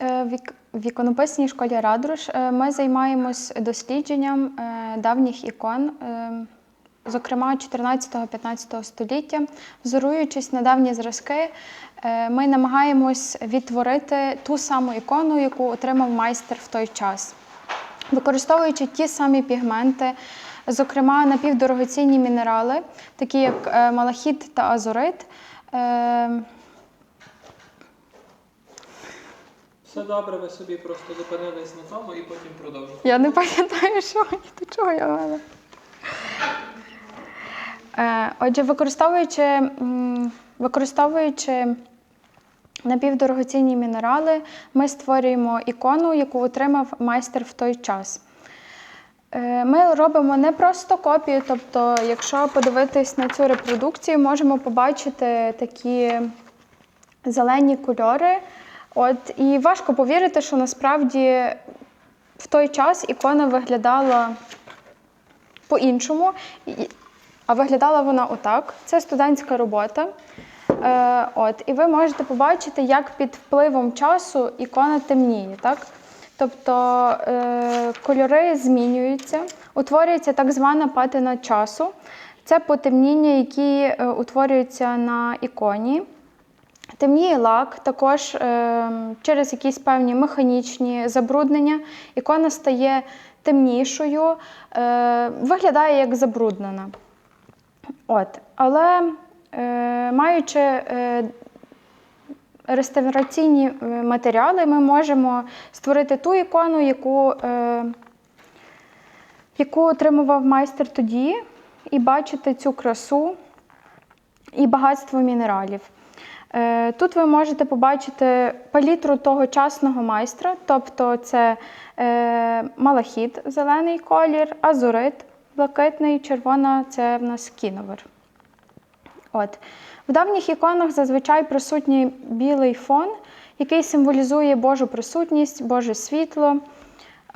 Е, В іконописній школі Радруш е, ми займаємось дослідженням е, давніх ікон, зокрема 14-15 століття. Взоруючись на давні зразки, ми намагаємось відтворити ту саму ікону, яку отримав майстер в той час. Використовуючи ті самі пігменти, зокрема напівдорогоцінні мінерали, такі як малахіт та азурит. е, Все добре, ви собі просто зупинились на тому і потім продовжуєте. Я не пам'ятаю, що до чого я вела. Е, Отже, використовуючи, використовуючи напівдорогоцінні мінерали, ми створюємо ікону, яку отримав майстер в той час. Е, Ми робимо не просто копію, тобто, якщо подивитись на цю репродукцію, можемо побачити такі зелені кольори. От, і важко повірити, що насправді в той час ікона виглядала по-іншому, а виглядала вона отак. Це студентська робота. Е, от, і ви можете побачити, як під впливом часу ікона темніє. Так? Тобто е, кольори змінюються, утворюється так звана патина часу. Це потемніння, які е, утворюються на іконі. Темніє лак, також е, через якісь певні механічні забруднення. Ікона стає темнішою, е, виглядає як забруднена. От. Але е, маючи е, реставраційні е, матеріали, ми можемо створити ту ікону, яку, е, яку отримував майстер тоді, і бачити цю красу і багатство мінералів. Е, Тут ви можете побачити палітру тогочасного майстра, тобто це е, малахіт, зелений колір, азурит, блакитний, червона це в нас кіновер. От. В давніх іконах зазвичай присутній білий фон, який символізує Божу присутність, Боже світло.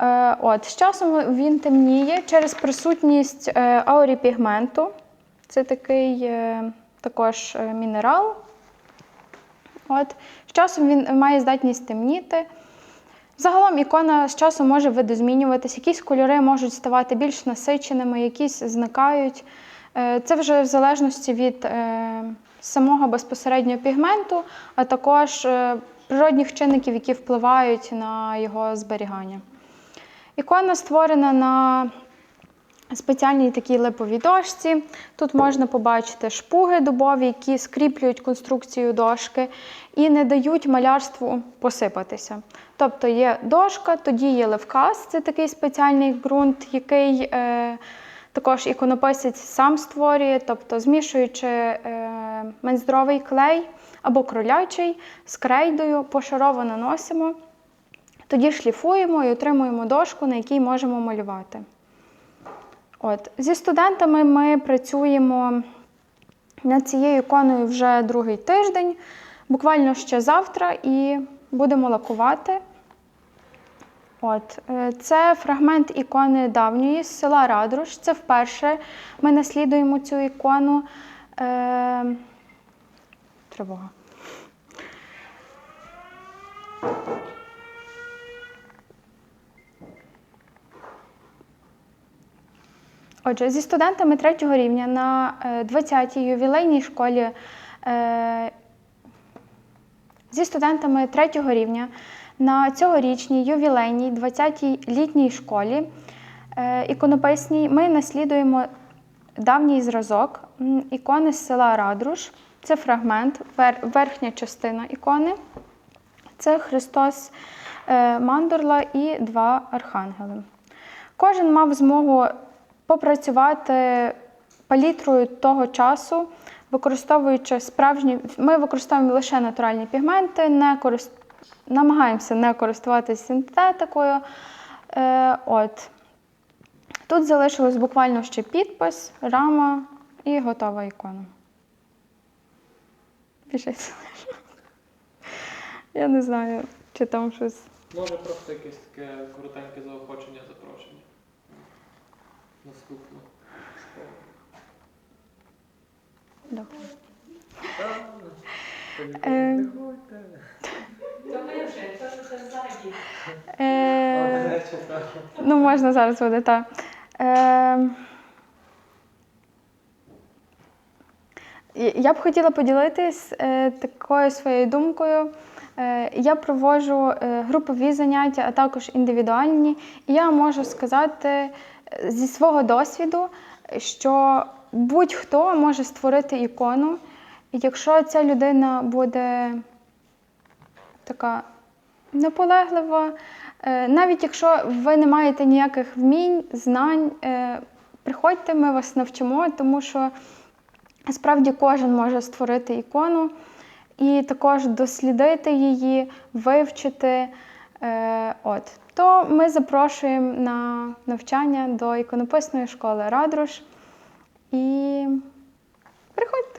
Е, От. З часом він темніє через присутність е, ауріпігменту. Це такий також мінерал. От. З часом він має здатність темніти. Загалом ікона з часом може видозмінюватися, якісь кольори можуть ставати більш насиченими, якісь зникають. Е, Це вже в залежності від е, самого безпосереднього пігменту, а також е, природних чинників, які впливають на його зберігання. Ікона створена на спеціальній такій липовій дошці. Тут можна побачити шпуги дубові, які скріплюють конструкцію дошки і не дають малярству посипатися. Тобто є дошка, тоді є левказ, це такий спеціальний ґрунт, який е, також іконописець сам створює, тобто змішуючи е, менздровий клей або кролячий з крейдою, пошарово наносимо, тоді шліфуємо і отримуємо дошку, на якій можемо малювати. От. Зі студентами ми працюємо над цією іконою вже другий тиждень, буквально ще завтра, і будемо лакувати. От. е, Це фрагмент ікони давньої з села Радруш. Це вперше ми наслідуємо цю ікону. Е... Тривога. Отже, зі студентами третього рівня на е, 20-й ювілейній школі. е, Зі студентами третього рівня на цьогорічній ювілейній 20-й літній школі е, іконописній ми наслідуємо давній зразок ікони з села Радруш. Це фрагмент, верхня частина ікони. Це Христос е, Мандорла і два архангели. Кожен мав змогу попрацювати палітрою того часу, використовуючи справжні. Ми використовуємо лише натуральні пігменти, не корист... намагаємося не користуватися синтетикою. Е, от. Тут залишилось буквально ще підпис, рама і готова ікона. Більше. Я не знаю, чи там щось. Може просто якесь таке коротеньке заохочення запрошення. Наступно. Добре. Так, Е. приходьте. То ми вже, то що це за Е, До. Ну, можна зараз буде, так. Е, я б хотіла поділитись е, такою своєю думкою. Е, я проводжу е, групові заняття, а також індивідуальні. І я можу сказати зі свого досвіду, що будь-хто може створити ікону, і якщо ця людина буде така наполеглива. Е, Навіть якщо ви не маєте ніяких вмінь, знань, е, приходьте, ми вас навчимо, тому що справді кожен може створити ікону і також дослідити її, вивчити. Е, От. То ми запрошуємо на навчання до іконописної школи Радруш. І приходьте.